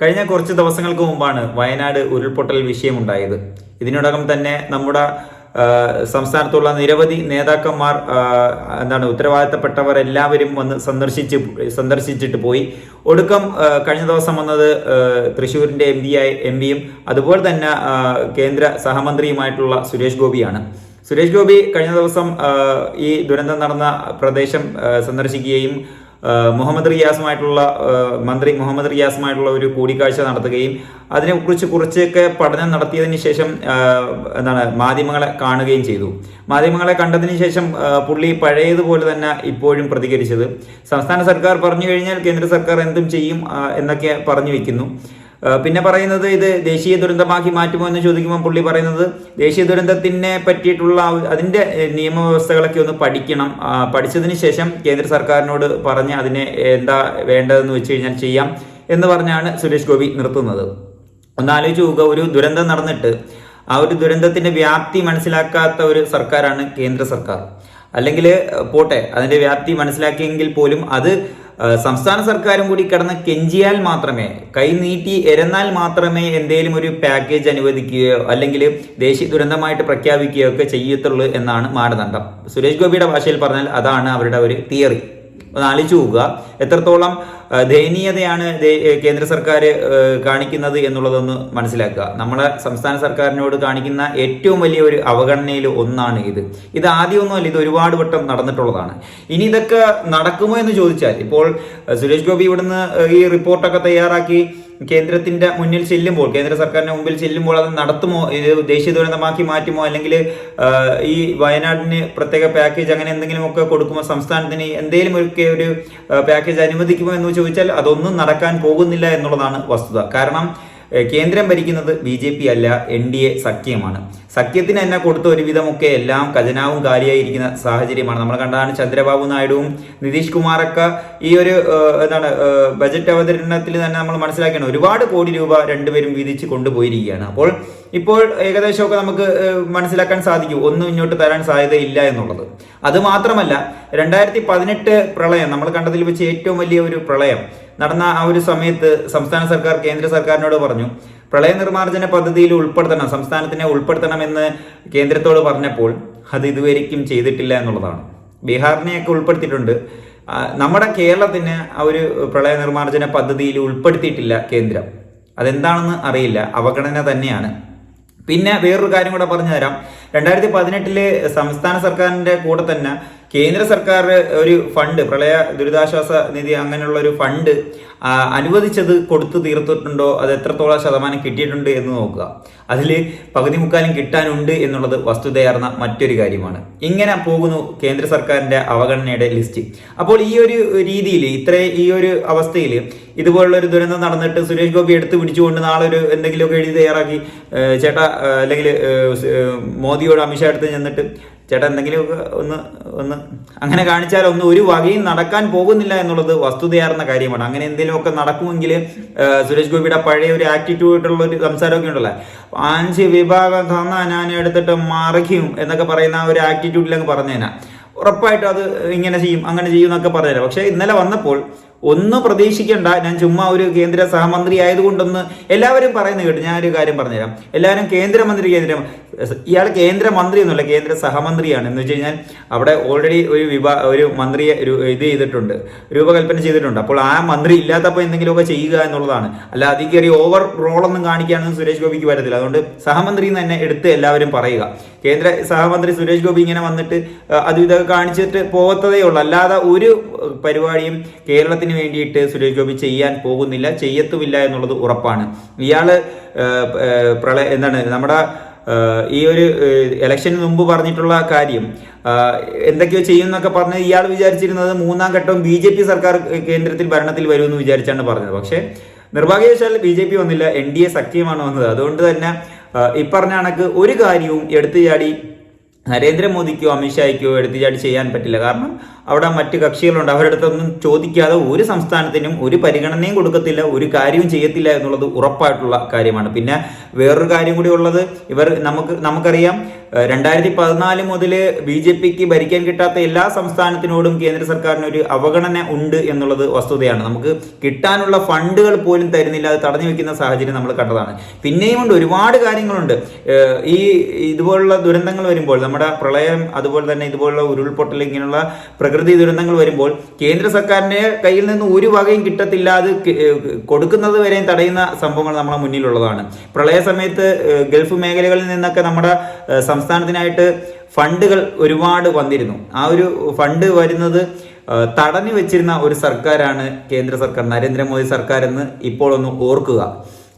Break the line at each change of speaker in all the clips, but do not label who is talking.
കഴിഞ്ഞ കുറച്ച് ദിവസങ്ങൾക്ക് മുമ്പാണ് വയനാട് ഉരുൾപൊട്ടൽ വിഷയമുണ്ടായത്. ഇതിനോടകം തന്നെ നമ്മുടെ സംസ്ഥാനത്തുള്ള നിരവധി നേതാക്കന്മാർ എന്താണ് ഉത്തരവാദിത്തപ്പെട്ടവർ എല്ലാവരും വന്ന് സന്ദർശിച്ച് സന്ദർശിച്ചിട്ട് പോയി. ഒടുക്കം കഴിഞ്ഞ ദിവസം വന്നത് തൃശ്ശൂരിന്റെ എം പി ആയി എം പിയും അതുപോലെ തന്നെ കേന്ദ്ര സഹമന്ത്രിയുമായിട്ടുള്ള സുരേഷ് ഗോപിയാണ്. സുരേഷ് ഗോപി കഴിഞ്ഞ ദിവസം ഈ ദുരന്തം നടന്ന പ്രദേശം സന്ദർശിക്കുകയും മുഹമ്മദ് റിയാസുമായിട്ടുള്ള മന്ത്രി മുഹമ്മദ് റിയാസുമായിട്ടുള്ള ഒരു കൂടിക്കാഴ്ച നടത്തുകയും അതിനെക്കുറിച്ച് കുറച്ചൊക്കെ പഠനം നടത്തിയതിന് ശേഷം എന്താണ് മാധ്യമങ്ങളെ കാണുകയും ചെയ്തു. മാധ്യമങ്ങളെ കണ്ടതിന് ശേഷം പുള്ളി പഴയതുപോലെ തന്നെ ഇപ്പോഴും പ്രതികരിച്ചത്. സംസ്ഥാന സർക്കാർ പറഞ്ഞു കഴിഞ്ഞാൽ കേന്ദ്ര സർക്കാർ എന്തും ചെയ്യും എന്നൊക്കെ പറഞ്ഞു വെക്കുന്നു. ആ, പിന്നെ പറയുന്നത് ഇത് ദേശീയ ദുരന്തമാക്കി മാറ്റുമോ എന്ന് ചോദിക്കുമ്പോൾ പുള്ളി പറയുന്നത് ദേശീയ ദുരന്തത്തിനെ പറ്റിയിട്ടുള്ള അതിന്റെ നിയമവ്യവസ്ഥകളൊക്കെ ഒന്ന് പഠിക്കണം. പഠിച്ചതിന് ശേഷം കേന്ദ്ര സർക്കാരിനോട് പറഞ്ഞ് അതിനെ എന്താ വേണ്ടതെന്ന് വെച്ച് കഴിഞ്ഞാൽ ചെയ്യാം എന്ന് പറഞ്ഞാണ് സുരേഷ് ഗോപി നിർത്തുന്നത്. ഒന്ന് ആലോചിച്ച് നോക്കുക ഒരു ദുരന്തം നടന്നിട്ട് ആ ഒരു ദുരന്തത്തിന്റെ വ്യാപ്തി മനസ്സിലാക്കാത്ത ഒരു സർക്കാരാണ് കേന്ദ്ര സർക്കാർ. അല്ലെങ്കിൽ പോട്ടെ അതിന്റെ വ്യാപ്തി മനസ്സിലാക്കിയെങ്കിൽ പോലും അത് സംസ്ഥാന സർക്കാരും കൂടി കിടന്ന് കെഞ്ചിയാൽ മാത്രമേ കൈനീട്ടി എരന്നാൽ മാത്രമേ എന്തേലും ഒരു പാക്കേജ് അനുവദിക്കുകയോ അല്ലെങ്കിൽ ദേശീയ ദുരന്തമായിട്ട് പ്രഖ്യാപിക്കുകയോ ഒക്കെ ചെയ്യത്തുള്ളൂ എന്നാണ് മാനദണ്ഡം. സുരേഷ് ഗോപിയുടെ ഭാഷയിൽ പറഞ്ഞാൽ അതാണ് അവരുടെ ഒരു തിയറി ഒന്ന് ആലോചിച്ച് പോവുക എത്രത്തോളം ദയനീയതയാണ് കേന്ദ്ര സർക്കാർ കാണിക്കുന്നത് എന്നുള്ളതൊന്ന് മനസ്സിലാക്കുക. നമ്മളെ സംസ്ഥാന സർക്കാരിനോട് കാണിക്കുന്ന ഏറ്റവും വലിയ ഒരു അവഗണനയിൽ ഒന്നാണ് ഇത്. ഇത് ആദ്യമൊന്നുമല്ല ഇത് ഒരുപാട് വട്ടം നടന്നിട്ടുള്ളതാണ്. ഇനി ഇതൊക്കെ നടക്കുമോ എന്ന് ചോദിച്ചാൽ ഇപ്പോൾ സുരേഷ് ഗോപി ഇവിടുന്ന് ഈ റിപ്പോർട്ടൊക്കെ തയ്യാറാക്കി കേന്ദ്രത്തിന്റെ മുന്നിൽ ചെല്ലുമ്പോൾ കേന്ദ്ര സർക്കാരിന്റെ മുമ്പിൽ ചെല്ലുമ്പോൾ അത് നടത്തുമോ? ഇത് ദേശീയ ദുരന്തമാക്കി മാറ്റുമോ? അല്ലെങ്കിൽ ഈ വയനാടിന് പ്രത്യേക പാക്കേജ് അങ്ങനെ എന്തെങ്കിലുമൊക്കെ കൊടുക്കുമോ? സംസ്ഥാനത്തിന് എന്തെങ്കിലും ഒക്കെ ഒരു പാക്കേജ് അനുവദിക്കുമോ എന്ന് ചോദിച്ചാൽ അതൊന്നും നടക്കാൻ പോകുന്നില്ല എന്നുള്ളതാണ് വസ്തുത. കാരണം കേന്ദ്രം ഭരിക്കുന്നത് ബി ജെ പി അല്ല എൻ ഡി എ സഖ്യമാണ്. സഖ്യത്തിന് എന്നെ കൊടുത്ത ഒരുവിധമൊക്കെ എല്ലാം ഖജനാവും കാലിയായിരിക്കുന്ന സാഹചര്യമാണ്. നമ്മൾ കണ്ടതാണ് ചന്ദ്രബാബു നായിഡുവും നിതീഷ് കുമാറൊക്കെ ഈ ഒരു എന്താണ് ബജറ്റ് അവതരണത്തിൽ തന്നെ നമ്മൾ മനസ്സിലാക്കിയാണ് ഒരുപാട് കോടി രൂപ രണ്ടുപേരും വീതിച്ച് കൊണ്ടുപോയിരിക്കുകയാണ്. അപ്പോൾ ഇപ്പോൾ ഏകദേശമൊക്കെ നമുക്ക് മനസ്സിലാക്കാൻ സാധിക്കും ഒന്നും ഇങ്ങോട്ട് തരാൻ സാധ്യതയില്ല എന്നുള്ളത്. അത് മാത്രമല്ല രണ്ടായിരത്തി പതിനെട്ട് പ്രളയം നമ്മൾ കണ്ടതിൽ വെച്ച് ഏറ്റവും വലിയ ഒരു പ്രളയം നടന്ന ആ ഒരു സമയത്ത് സംസ്ഥാന സർക്കാർ കേന്ദ്ര സർക്കാരിനോട് പറഞ്ഞു പ്രളയ നിർമ്മാർജന പദ്ധതിയിൽ ഉൾപ്പെടുത്തണം സംസ്ഥാനത്തിനെ ഉൾപ്പെടുത്തണമെന്ന് കേന്ദ്രത്തോട് പറഞ്ഞപ്പോൾ അത് ഇതുവരെയ്ക്കും ചെയ്തിട്ടില്ല എന്നുള്ളതാണ്. ബീഹാറിനെയൊക്കെ ഉൾപ്പെടുത്തിയിട്ടുണ്ട്. നമ്മുടെ കേരളത്തിന് ആ ഒരു പ്രളയ നിർമ്മാർജന പദ്ധതിയിൽ ഉൾപ്പെടുത്തിയിട്ടില്ല കേന്ദ്രം. അതെന്താണെന്ന് അറിയില്ല അവഗണന തന്നെയാണ്. പിന്നെ വേറൊരു കാര്യം കൂടെ പറഞ്ഞു തരാം രണ്ടായിരത്തി പതിനെട്ടിൽ സംസ്ഥാന സർക്കാരിന്റെ കൂടെ തന്നെ കേന്ദ്ര സർക്കാർ ഒരു ഫണ്ട് പ്രളയ ദുരിതാശ്വാസ നിധി അങ്ങനെയുള്ള ഒരു ഫണ്ട് അനുവദിച്ചത് കൊടുത്തു തീർത്തിട്ടുണ്ടോ? അത് എത്രത്തോളം ശതമാനം കിട്ടിയിട്ടുണ്ട് എന്ന് നോക്കുക. അതിൽ പകുതി മുക്കാലും കിട്ടാനുണ്ട് എന്നുള്ളത് വസ്തുതയാർന്ന മറ്റൊരു കാര്യമാണ്. ഇങ്ങനെ പോകുന്നു കേന്ദ്ര സർക്കാരിന്റെ അവഗണനയുടെ ലിസ്റ്റ്. അപ്പോൾ ഈ ഒരു രീതിയിൽ ഇത്ര ഈ ഒരു അവസ്ഥയിൽ ഇതുപോലുള്ള ഒരു ദുരന്തം നടന്നിട്ട് സുരേഷ് ഗോപി എടുത്തു പിടിച്ചുകൊണ്ട് നാളെ ഒരു എന്തെങ്കിലുമൊക്കെ എഴുതി തയ്യാറാക്കി ചേട്ടാ അല്ലെങ്കിൽ മോദിയോട് അമിത്ഷാ അടുത്ത് ചെന്നിട്ട് ചേട്ടാ എന്തെങ്കിലുമൊക്കെ ഒന്ന് ഒന്ന് അങ്ങനെ കാണിച്ചാൽ ഒന്നും ഒരു വകയും നടക്കാൻ പോകുന്നില്ല എന്നുള്ളത് വസ്തുതയാർന്ന കാര്യമാണ്. അങ്ങനെ എന്തെങ്കിലുമൊക്കെ നടക്കുമെങ്കിൽ സുരേഷ് ഗോപിയുടെ പഴയ ഒരു ആറ്റിറ്റ്യൂഡുള്ള ഒരു സംസാരമൊക്കെ ഉണ്ടല്ലോ. അഞ്ച് വിഭാഗം തന്നാ ഞാൻ എടുത്തിട്ട് മറിക്കും എന്നൊക്കെ പറയുന്ന ആ ഒരു ആറ്റിറ്റ്യൂഡിലങ്ങ് പറഞ്ഞേനാ. ഉറപ്പായിട്ടും അത് ഇങ്ങനെ ചെയ്യും അങ്ങനെ ചെയ്യും എന്നൊക്കെ പറഞ്ഞുതരാം പക്ഷേ ഇന്നലെ വന്നപ്പോൾ ഒന്നും പ്രതീക്ഷിക്കേണ്ട. ഞാൻ ചുമ്മാ ഒരു കേന്ദ്ര സഹമന്ത്രി ആയതുകൊണ്ടൊന്ന് എല്ലാവരും പറയുന്നത് കേട്ടു. ഒരു കാര്യം പറഞ്ഞുതരാം. എല്ലാവരും കേന്ദ്രമന്ത്രി കേന്ദ്ര ഇയാൾ കേന്ദ്രമന്ത്രി എന്നല്ല കേന്ദ്ര സഹമന്ത്രിയാണ്. എന്ന് വെച്ച് കഴിഞ്ഞാൽ അവിടെ ഓൾറെഡി ഒരു വിഭാ ഒരു മന്ത്രിയെ ഒരു ഇത് ചെയ്തിട്ടുണ്ട് രൂപകൽപ്പന ചെയ്തിട്ടുണ്ട്. അപ്പോൾ ആ മന്ത്രി ഇല്ലാത്തപ്പോൾ എന്തെങ്കിലുമൊക്കെ ചെയ്യുക എന്നുള്ളതാണ്. അല്ല അതിൽ കയറി ഓവർ റോളൊന്നും കാണിക്കാനൊന്നും സുരേഷ് ഗോപിക്ക് വരത്തില്ല അതുകൊണ്ട് സഹമന്ത്രി എന്ന് തന്നെ എടുത്ത് എല്ലാവരും പറയുക. കേന്ദ്ര സഹമന്ത്രി സുരേഷ് ഗോപി ഇങ്ങനെ വന്നിട്ട് അത് ഇതൊക്കെ കാണിച്ചിട്ട് പോകത്തതേ ഉള്ളൂ. അല്ലാതെ ഒരു പരിപാടിയും പരിപാടിയും കേരളത്തിന് വേണ്ടിയിട്ട് സുരേഷ് ഗോപി ചെയ്യാൻ പോകുന്നില്ല ചെയ്യത്തുമില്ല എന്നുള്ളത് ഉറപ്പാണ്. ഇയാൾ പ്രളയ എന്താണ് നമ്മുടെ ഈ ഒരു ഇലക്ഷന് മുമ്പ് പറഞ്ഞിട്ടുള്ള കാര്യം എന്തൊക്കെയോ ചെയ്യുമെന്നൊക്കെ പറഞ്ഞ് ഇയാൾ വിചാരിച്ചിരുന്നത് മൂന്നാം ഘട്ടം ബി ജെ പി സർക്കാർ കേന്ദ്രത്തിൽ ഭരണത്തിൽ വരുമെന്ന് വിചാരിച്ചാണ് പറഞ്ഞത്. പക്ഷേ നിർഭാഗ്യവശാൽ ബി ജെ പി വന്നില്ല എൻ ഡി എ സഖ്യമാണ് വന്നത്. അതുകൊണ്ട് തന്നെ ഇപ്പറഞ്ഞ കണക്ക് ഒരു കാര്യവും എടുത്തു ചാടി നരേന്ദ്രമോദിക്കോ അമിത്ഷായ്ക്കോ എടുത്തുചാടി ചെയ്യാൻ പറ്റില്ല. കാരണം അവിടെ മറ്റ് കക്ഷികളുണ്ട്. അവരുടെ അടുത്തൊന്നും ചോദിക്കാതെ ഒരു സംസ്ഥാനത്തിനും ഒരു പരിഗണനയും കൊടുക്കത്തില്ല ഒരു കാര്യവും ചെയ്യത്തില്ല എന്നുള്ളത് ഉറപ്പായിട്ടുള്ള കാര്യമാണ്. പിന്നെ വേറൊരു കാര്യം കൂടി ഉള്ളത്. ഇവർ നമുക്ക് നമുക്കറിയാം രണ്ടായിരത്തി പതിനാല് മുതൽ ബി ജെ പിക്ക് ഭരിക്കാൻ കിട്ടാത്ത എല്ലാ സംസ്ഥാനത്തിനോടും കേന്ദ്ര സർക്കാരിന് ഒരു അവഗണന ഉണ്ട് എന്നുള്ളത് വസ്തുതയാണ്. നമുക്ക് കിട്ടാനുള്ള ഫണ്ടുകൾ പോലും തരുന്നില്ല അത് തടഞ്ഞു വെക്കുന്ന സാഹചര്യം നമ്മൾ കണ്ടതാണ്. പിന്നെയും ഉണ്ട് ഒരുപാട് കാര്യങ്ങളുണ്ട്. ഈ ഇതുപോലുള്ള ദുരന്തങ്ങൾ വരുമ്പോൾ നമ്മുടെ പ്രളയം അതുപോലെ തന്നെ ഇതുപോലുള്ള ഉരുൾപൊട്ടൽ ഇങ്ങനെയുള്ള പ്രകൃതി ദുരന്തങ്ങൾ വരുമ്പോൾ കേന്ദ്ര സർക്കാരിന്റെ കയ്യിൽ നിന്ന് ഒരു വകയും കിട്ടത്തില്ല അത് കൊടുക്കുന്നത് വരെയും തടയുന്ന സംഭവങ്ങൾ നമ്മുടെ മുന്നിലുള്ളതാണ്. പ്രളയ സമയത്ത് ഗൾഫ് മേഖലകളിൽ നിന്നൊക്കെ നമ്മുടെ സംസ്ഥാനത്തിനായിട്ട് ഫണ്ടുകൾ ഒരുപാട് വന്നിരുന്നു. ആ ഒരു ഫണ്ട് വരുന്നത് തടഞ്ഞു വെച്ചിരുന്ന ഒരു സർക്കാരാണ് കേന്ദ്ര സർക്കാർ നരേന്ദ്രമോദി സർക്കാർ എന്ന് ഇപ്പോൾ ഒന്ന് ഓർക്കുക.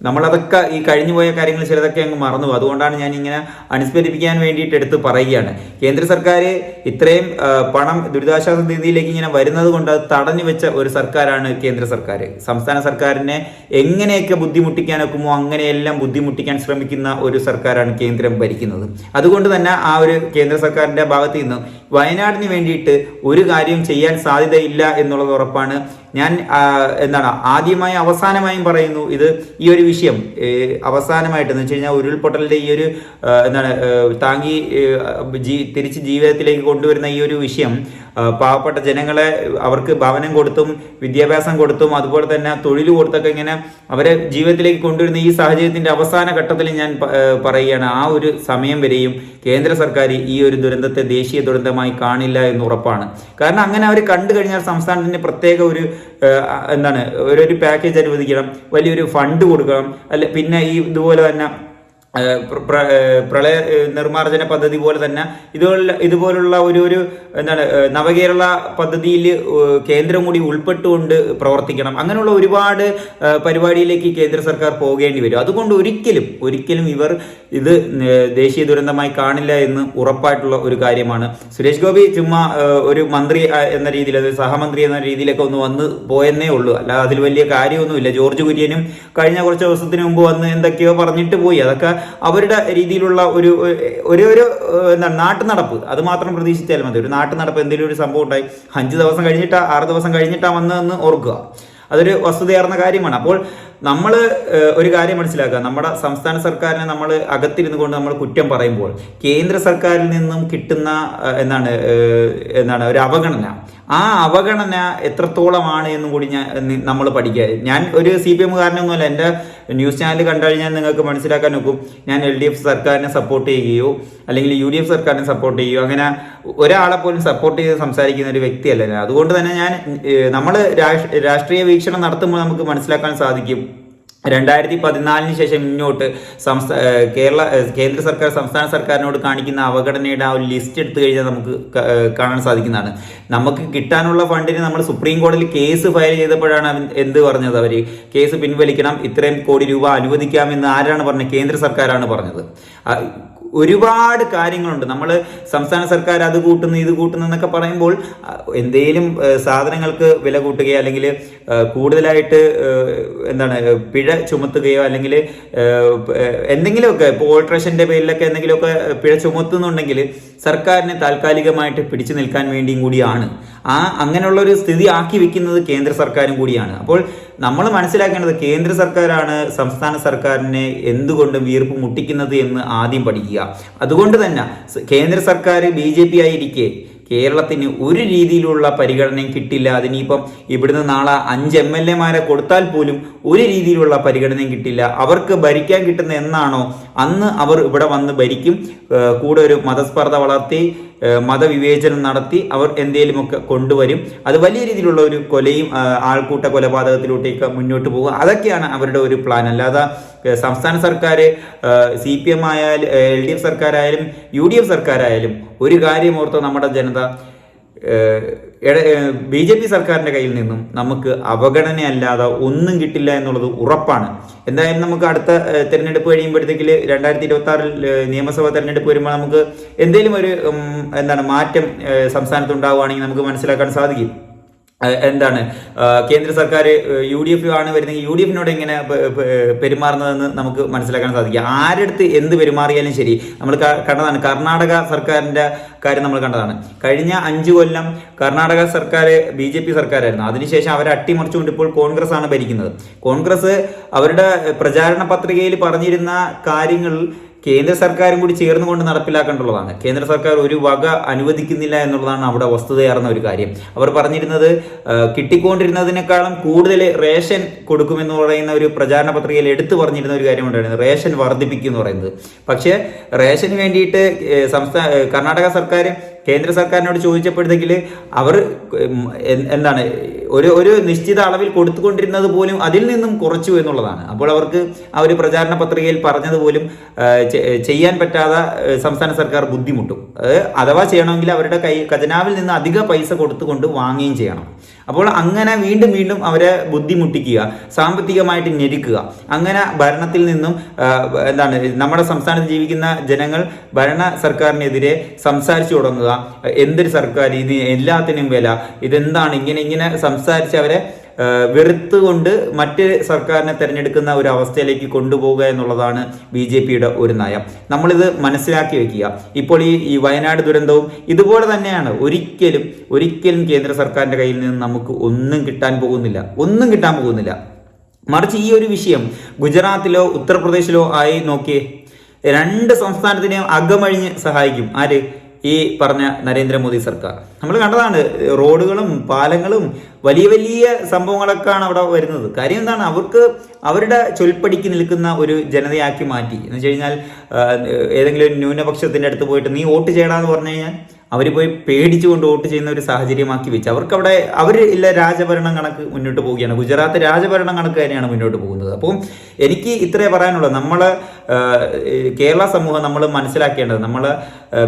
നമ്മളതൊക്കെ ഈ കഴിഞ്ഞു പോയ കാര്യങ്ങൾ ചിലതൊക്കെ അങ്ങ് മറന്നു. അതുകൊണ്ടാണ് ഞാൻ ഇങ്ങനെ അനുസ്മരിപ്പിക്കാൻ വേണ്ടിയിട്ട് എടുത്ത് പറയുകയാണ്. കേന്ദ്ര സർക്കാർ ഇത്രയും പണം ദുരിതാശ്വാസ നിധിയിലേക്ക് ഇങ്ങനെ വരുന്നത് കൊണ്ട് അത് തടഞ്ഞു വെച്ച ഒരു സർക്കാരാണ് കേന്ദ്ര സർക്കാർ സംസ്ഥാന സർക്കാരിനെ എങ്ങനെയൊക്കെ ബുദ്ധിമുട്ടിക്കാൻ ബുദ്ധിമുട്ടിക്കാനൊക്കുമോ അങ്ങനെയെല്ലാം ബുദ്ധിമുട്ടിക്കാൻ ശ്രമിക്കുന്ന ഒരു സർക്കാരാണ് കേന്ദ്രം ഭരിക്കുന്നത്. അതുകൊണ്ട് തന്നെ ആ ഒരു കേന്ദ്ര സർക്കാരിന്റെ ഭാഗത്ത് നിന്ന് വയനാടിന് വേണ്ടിയിട്ട് ഒരു കാര്യം ചെയ്യാൻ സാധ്യതയില്ല എന്നുള്ളത് ഉറപ്പാണ്. ഞാൻ എന്താണ് ആദ്യമായി അവസാനമായും പറയുന്നു ഇത് ഈ ഒരു വിഷയം അവസാനമായിട്ട് എന്ന് വെച്ച് കഴിഞ്ഞാൽ ഉരുൾപൊട്ടലിന്റെ ഈ ഒരു എന്താണ് താങ്ങി ജീ- തിരിച്ച് ജീവിതത്തിലേക്ക് കൊണ്ടുവരുന്ന ഈ ഒരു വിഷയം പാവപ്പെട്ട ജനങ്ങളെ അവർക്ക് ഭവനം കൊടുത്തും വിദ്യാഭ്യാസം കൊടുത്തും അതുപോലെ തന്നെ തൊഴിൽ കൊടുത്തൊക്കെ ഇങ്ങനെ അവരെ ജീവിതത്തിലേക്ക് കൊണ്ടുവരുന്ന ഈ സാഹചര്യത്തിന്റെ അവസാന ഘട്ടത്തിൽ ഞാൻ പറയുകയാണ്. ആ ഒരു സമയം വരെയും കേന്ദ്ര സർക്കാർ ഈ ഒരു ദുരന്തത്തെ ദേശീയ ദുരന്തമായി കാണില്ല എന്ന് ഉറപ്പാണ്. കാരണം അങ്ങനെ അവർ കണ്ടു കഴിഞ്ഞാൽ സംസ്ഥാനത്തിന് പ്രത്യേക ഒരു എന്താണ് ഒരു പാക്കേജ് അനുവദിക്കണം വലിയൊരു ഫണ്ട് കൊടുക്കണം അല്ലെ പിന്നെ ഈ ഇതുപോലെ തന്നെ പ്രളയ നിർമ്മാർജന പദ്ധതി പോലെ തന്നെ ഇതുപോലുള്ള ഇതുപോലുള്ള ഒരു ഒരു എന്താണ് നവകേരള പദ്ധതിയിൽ കേന്ദ്രം കൂടി ഉൾപ്പെട്ടുകൊണ്ട് പ്രവർത്തിക്കണം. അങ്ങനെയുള്ള ഒരുപാട് പരിപാടിയിലേക്ക് കേന്ദ്ര സർക്കാർ പോകേണ്ടി വരും. അതുകൊണ്ട് ഒരിക്കലും ഒരിക്കലും ഇവർ ഇത് ദേശീയ ദുരന്തമായി കാണില്ല എന്ന് ഉറപ്പായിട്ടുള്ള ഒരു കാര്യമാണ്. സുരേഷ് ഗോപി ചുമ്മാ ഒരു മന്ത്രി എന്ന രീതിയിൽ അത് സഹമന്ത്രി എന്ന രീതിയിലൊക്കെ ഒന്ന് വന്ന് പോയെന്നേ ഉള്ളൂ. അല്ല അതിൽ വലിയ കാര്യമൊന്നുമില്ല. ജോർജ് കുര്യനും കഴിഞ്ഞ കുറച്ച് ദിവസത്തിന് മുമ്പ് വന്ന് എന്തൊക്കെയോ പറഞ്ഞിട്ട് പോയി. അതൊക്കെ അവരുടെ രീതിയിലുള്ള ഒരു ഒരു ഒരു എന്താണ് നാട്ടു നടപ്പ് അത് മാത്രം പ്രതീക്ഷിച്ചാൽ മതി. ഒരു നാട്ടു നടപ്പ് എന്തെങ്കിലും ഒരു സംഭവം ഉണ്ടായി അഞ്ച് ദിവസം കഴിഞ്ഞിട്ടാ ആറ് ദിവസം കഴിഞ്ഞിട്ടാ വന്നതെന്ന് ഓർക്കുക. അതൊരു വസ്തുതയാർന്ന കാര്യമാണ്. അപ്പോൾ നമ്മൾ ഒരു കാര്യം മനസ്സിലാക്കുക. നമ്മുടെ സംസ്ഥാന സർക്കാരിനെ നമ്മൾ അകത്തിരുന്നു കൊണ്ട് നമ്മൾ കുറ്റം പറയുമ്പോൾ കേന്ദ്ര സർക്കാരിൽ നിന്നും കിട്ടുന്ന എന്താണ് എന്താണ് ഒരു അവഗണന. ആ അവഗണന എത്രത്തോളമാണ് എന്ന് കൂടി ഞാൻ നമ്മൾ പഠിക്കുക. ഞാൻ ഒരു സി പി എമ്മുകാരനൊന്നുമല്ല. എന്റെ ന്യൂസ് ചാനൽ കണ്ടു കഴിഞ്ഞാൽ നിങ്ങൾക്ക് മനസ്സിലാക്കാൻ നോക്കും ഞാൻ എൽ ഡി എഫ് സർക്കാരിനെ സപ്പോർട്ട് ചെയ്യുകയോ അല്ലെങ്കിൽ യു ഡി എഫ് സർക്കാരിനെ സപ്പോർട്ട് ചെയ്യുകയോ അങ്ങനെ ഒരാളെ പോലും സപ്പോർട്ട് ചെയ്ത് സംസാരിക്കുന്ന ഒരു വ്യക്തിയല്ല അതുകൊണ്ട് തന്നെ ഞാൻ നമ്മൾ രാഷ്ട്രീയ വീക്ഷണം നടത്തുമ്പോൾ നമുക്ക് മനസ്സിലാക്കാൻ സാധിക്കും. രണ്ടായിരത്തി പതിനാലിന് ശേഷം ഇങ്ങോട്ട് സംസ്ഥാന കേരള കേന്ദ്ര സർക്കാർ സംസ്ഥാന സർക്കാരിനോട് കാണിക്കുന്ന അവഗണനയുടെ ആ ഒരു ലിസ്റ്റ് എടുത്തു കഴിഞ്ഞാൽ നമുക്ക് കാണാൻ സാധിക്കുന്നതാണ്. നമുക്ക് കിട്ടാനുള്ള ഫണ്ടിന് നമ്മൾ സുപ്രീം കോടതിയിൽ കേസ് ഫയൽ ചെയ്തപ്പോഴാണ് എന്ത് പറഞ്ഞത് അവർ കേസ് പിൻവലിക്കണം ഇത്രയും കോടി രൂപ അനുവദിക്കാമെന്ന് ആരാണ് പറഞ്ഞത്? കേന്ദ്ര സർക്കാരാണ് പറഞ്ഞത്. ഒരുപാട് കാര്യങ്ങളുണ്ട്. നമ്മൾ സംസ്ഥാന സർക്കാർ അത് കൂട്ടുന്നു ഇത് കൂട്ടുന്നു എന്നൊക്കെ പറയുമ്പോൾ എന്തെങ്കിലും സാധനങ്ങൾക്ക് വില കൂട്ടുകയോ അല്ലെങ്കിൽ കൂടുതലായിട്ട് എന്താണ് പിഴ ചുമത്തുകയോ അല്ലെങ്കിൽ എന്തെങ്കിലുമൊക്കെ ഇപ്പോൾ ഓൾട്രേഷന്റെ പേരിലൊക്കെ എന്തെങ്കിലുമൊക്കെ പിഴ ചുമത്തുന്നുണ്ടെങ്കിൽ സർക്കാരിനെ താൽക്കാലികമായിട്ട് പിടിച്ചു നിൽക്കാൻ വേണ്ടിയും കൂടിയാണ്. ആ അങ്ങനെയുള്ള ഒരു സ്ഥിതി ആക്കി വെക്കുന്നത് കേന്ദ്ര സർക്കാരും കൂടിയാണ്. അപ്പോൾ നമ്മൾ മനസ്സിലാക്കേണ്ടത് കേന്ദ്ര സർക്കാരാണ് സംസ്ഥാന സർക്കാരിനെ എന്തുകൊണ്ടും വീർപ്പ് മുട്ടിക്കുന്നത് എന്ന് ആദ്യം പഠിക്കുക. അതുകൊണ്ട് തന്നെ കേന്ദ്ര സർക്കാർ ബി ജെ പി ആയിരിക്കെ കേരളത്തിന് ഒരു രീതിയിലുള്ള പരിഗണനയും കിട്ടില്ല. അതിനിപ്പം ഇവിടുന്ന് നാളെ അഞ്ച് എം എൽ എമാരെ കൊടുത്താൽ പോലും ഒരു രീതിയിലുള്ള പരിഗണനയും കിട്ടില്ല. അവർക്ക് ഭരിക്കാൻ കിട്ടുന്ന എന്നാണോ അന്ന് അവർ ഇവിടെ വന്ന് ഭരിക്കും. കൂടെ ഒരു മതസ്പർദ്ധ വളർത്തി മതവിവേചനം നടത്തി അവർ എന്തേലുമൊക്കെ കൊണ്ടുവരും. അത് വലിയ രീതിയിലുള്ള ഒരു കൊലയും ആൾക്കൂട്ട കൊലപാതകത്തിലോട്ടേക്ക് മുന്നോട്ട് പോകുക അതൊക്കെയാണ് അവരുടെ ഒരു പ്ലാൻ അല്ലാതെ സംസ്ഥാന സർക്കാർ സി പി എം ആയാലും എൽ ഡി എഫ് സർക്കാരായാലും യു ഡി എഫ് സർക്കാരായാലും ഒരു കാര്യം ഓർത്ത് നമ്മുടെ ജനത. ബി ജെ പി സർക്കാരിന്റെ കയ്യിൽ നിന്നും നമുക്ക് അവഗണനയല്ലാതെ ഒന്നും കിട്ടില്ല എന്നുള്ളത് ഉറപ്പാണ്. എന്തായാലും നമുക്ക് അടുത്ത തിരഞ്ഞെടുപ്പ് കഴിയുമ്പോഴത്തേക്കിൽ രണ്ടായിരത്തി ഇരുപത്തി ആറിൽ നിയമസഭാ തെരഞ്ഞെടുപ്പ് വരുമ്പോൾ നമുക്ക് എന്തെങ്കിലും ഒരു എന്താണ് മാറ്റം സംസ്ഥാനത്ത് ഉണ്ടാവുകയാണെങ്കിൽ നമുക്ക് മനസ്സിലാക്കാൻ സാധിക്കും. എന്താണ്? കേന്ദ്ര സർക്കാർ യു ഡി എഫ് ആണ് വരുന്നെങ്കിൽ യു ഡി എഫിനോട് എങ്ങനെ പെരുമാറുന്നതെന്ന് നമുക്ക് മനസ്സിലാക്കാൻ സാധിക്കും. ആരെടുത്ത് എന്ത് പെരുമാറിയാലും ശരി നമ്മൾ കണ്ടതാണ് കർണാടക സർക്കാരിന്റെ കാര്യം നമ്മൾ കണ്ടതാണ്. കഴിഞ്ഞ അഞ്ച് കൊല്ലം കർണാടക സർക്കാർ ബി ജെ പി സർക്കാരായിരുന്നു. അതിനുശേഷം അവരെ അട്ടിമറിച്ചുകൊണ്ട് ഇപ്പോൾ കോൺഗ്രസ് ആണ് ഭരിക്കുന്നത്. കോൺഗ്രസ് അവരുടെ പ്രചാരണ പത്രികയിൽ പറഞ്ഞിരുന്ന കാര്യങ്ങൾ കേന്ദ്ര സർക്കാരും കൂടി ചേർന്നുകൊണ്ട് നടപ്പിലാക്കേണ്ടുള്ളതാണ്. കേന്ദ്ര സർക്കാർ ഒരു വക അനുവദിക്കുന്നില്ല എന്നുള്ളതാണ് അവിടെ വസ്തുതയാർന്ന ഒരു കാര്യം. അവർ പറഞ്ഞിരുന്നത് കിട്ടിക്കൊണ്ടിരുന്നതിനേക്കാളും കൂടുതൽ റേഷൻ കൊടുക്കുമെന്ന് പറയുന്ന ഒരു പ്രചാരണ പത്രികയിൽ എടുത്തു പറഞ്ഞിരുന്ന ഒരു കാര്യം കാര്യമുണ്ടായിരുന്നു റേഷൻ വർദ്ധിപ്പിക്കും എന്ന് പറയുന്നത്. പക്ഷേ റേഷന് വേണ്ടിയിട്ട് സംസ്ഥാന കർണാടക സർക്കാർ കേന്ദ്ര സർക്കാരിനോട് ചോദിച്ചപ്പോഴത്തേക്കിൽ അവർ എന്താണ് ഒരു ഒരു നിശ്ചിത അളവിൽ കൊടുത്തുകൊണ്ടിരുന്നത് പോലും അതിൽ നിന്നും കുറച്ചു എന്നുള്ളതാണ്. അപ്പോൾ അവർക്ക് ആ ഒരു പ്രചാരണ പത്രികയിൽ പറഞ്ഞതുപോലും പോലും ചെയ്യാൻ പറ്റാതെ സംസ്ഥാന സർക്കാർ ബുദ്ധിമുട്ടും. അഥവാ ചെയ്യണമെങ്കിൽ അവരുടെ കൈ ഖജനാവിൽ നിന്ന് അധിക പൈസ കൊടുത്തുകൊണ്ട് വാങ്ങുകയും ചെയ്യണം. അപ്പോൾ അങ്ങനെ വീണ്ടും വീണ്ടും അവരെ ബുദ്ധിമുട്ടിക്കുക സാമ്പത്തികമായിട്ട് ഞെരുക്കുക അങ്ങനെ ഭരണത്തിൽ നിന്നും എന്താണ് നമ്മുടെ സംസ്ഥാനത്ത് ജീവിക്കുന്ന ജനങ്ങൾ ഭരണ സർക്കാരിനെതിരെ സംസാരിച്ചു തുടങ്ങുക എന്തൊരു സർക്കാർ ഇത് എല്ലാത്തിനും വില. ഇതെന്താണ്? ഇങ്ങനെ ഇങ്ങനെ സംസാരിച്ച് അവരെ വെറുത്തുകൊണ്ട് മറ്റ് സർക്കാരിനെ തിരഞ്ഞെടുക്കുന്ന ഒരു അവസ്ഥയിലേക്ക് കൊണ്ടുപോകുക എന്നുള്ളതാണ് ബി ജെ പിയുടെ ഒരു നയം. നമ്മളിത് മനസ്സിലാക്കി വെക്കുക. ഇപ്പോൾ ഈ ഈ വയനാട് ദുരന്തവും ഇതുപോലെ തന്നെയാണ്. ഒരിക്കലും ഒരിക്കലും കേന്ദ്ര സർക്കാരിന്റെ കയ്യിൽ നിന്ന് നമുക്ക് ഒന്നും കിട്ടാൻ പോകുന്നില്ല. ഒന്നും കിട്ടാൻ പോകുന്നില്ല. മറിച്ച് ഈ ഒരു വിഷയം ഗുജറാത്തിലോ ഉത്തർപ്രദേശിലോ ആയി നോക്കിയേ രണ്ട് സംസ്ഥാനത്തിനെയും അകമഴിഞ്ഞ് സഹായിക്കും. ആര്? ഈ പറഞ്ഞ നരേന്ദ്രമോദി സർക്കാർ. നമ്മൾ കണ്ടതാണ് റോഡുകളും പാലങ്ങളും വലിയ വലിയ സംഭവങ്ങളൊക്കെയാണ് അവിടെ വരുന്നത്. കാര്യം എന്താണ് അവർക്ക് അവരുടെ ചൊൽപ്പടിക്ക് നിൽക്കുന്ന ഒരു ജനതയാക്കി മാറ്റി. എന്ന് വെച്ച് കഴിഞ്ഞാൽ ഏതെങ്കിലും ഒരു ന്യൂനപക്ഷത്തിന്റെ അടുത്ത് പോയിട്ട് നീ വോട്ട് ചെയ്യണമെന്ന് പറഞ്ഞു കഴിഞ്ഞാൽ അവർ പോയി പേടിച്ചുകൊണ്ട് വോട്ട് ചെയ്യുന്ന ഒരു സാഹചര്യമാക്കി വെച്ച്. അവർക്ക് അവിടെ അവർ ഇല്ല രാജഭരണം കണക്ക് മുന്നോട്ട് പോവുകയാണ്. ഗുജറാത്ത് രാജഭരണം കണക്ക് തന്നെയാണ് മുന്നോട്ട് പോകുന്നത്. അപ്പം എനിക്ക് ഇത്രേ പറയാനുള്ളത് നമ്മൾ കേരള സമൂഹം നമ്മൾ മനസ്സിലാക്കേണ്ടത് നമ്മൾ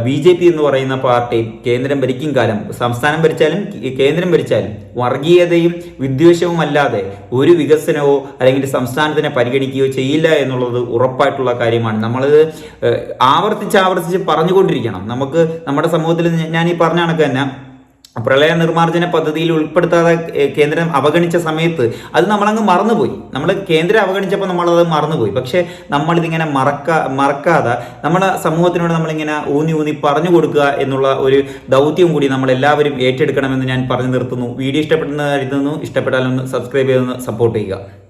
ബി ജെ പി എന്ന് പറയുന്ന പാർട്ടി കേന്ദ്രം ഭരിക്കും കാലം സംസ്ഥാനം ഭരിച്ചാലും കേന്ദ്രം ഭരിച്ചാലും വർഗീയതയും വിദ്വേഷവും അല്ലാതെ ഒരു വികസനമോ അല്ലെങ്കിൽ സംസ്ഥാനത്തിനെ പരിഗണിക്കുകയോ ചെയ്യില്ല എന്നുള്ളത് ഉറപ്പായിട്ടുള്ള കാര്യമാണ്. നമ്മളത് ആവർത്തിച്ച് ആവർത്തിച്ച് പറഞ്ഞുകൊണ്ടിരിക്കണം. നമുക്ക് നമ്മുടെ സമൂഹത്തിൽ ഞാൻ ഈ പറഞ്ഞ കണക്ക് തന്നെ. പ്രളയ നിർമ്മാർജന പദ്ധതിയിൽ ഉൾപ്പെടുത്താതെ കേന്ദ്രം അവഗണിച്ച സമയത്ത് അത് നമ്മളങ്ങ് മറന്നുപോയി. നമ്മൾ കേന്ദ്രം അവഗണിച്ചപ്പോൾ നമ്മളത് മറന്നുപോയി. പക്ഷേ നമ്മളിതിങ്ങനെ മറക്ക മറക്കാതെ നമ്മുടെ സമൂഹത്തിനോട് നമ്മളിങ്ങനെ ഊന്നി ഊന്നി പറഞ്ഞു കൊടുക്കുക എന്നുള്ള ഒരു ദൗത്യം കൂടി നമ്മൾ എല്ലാവരും ഏറ്റെടുക്കണമെന്ന് ഞാൻ പറഞ്ഞു നിർത്തുന്നു. വീഡിയോ ഇഷ്ടപ്പെടുന്ന കരുതുന്നു ഇഷ്ടപ്പെട്ടാലൊന്ന് സബ്സ്ക്രൈബ് ചെയ്തൊന്ന് സപ്പോർട്ട് ചെയ്യുക.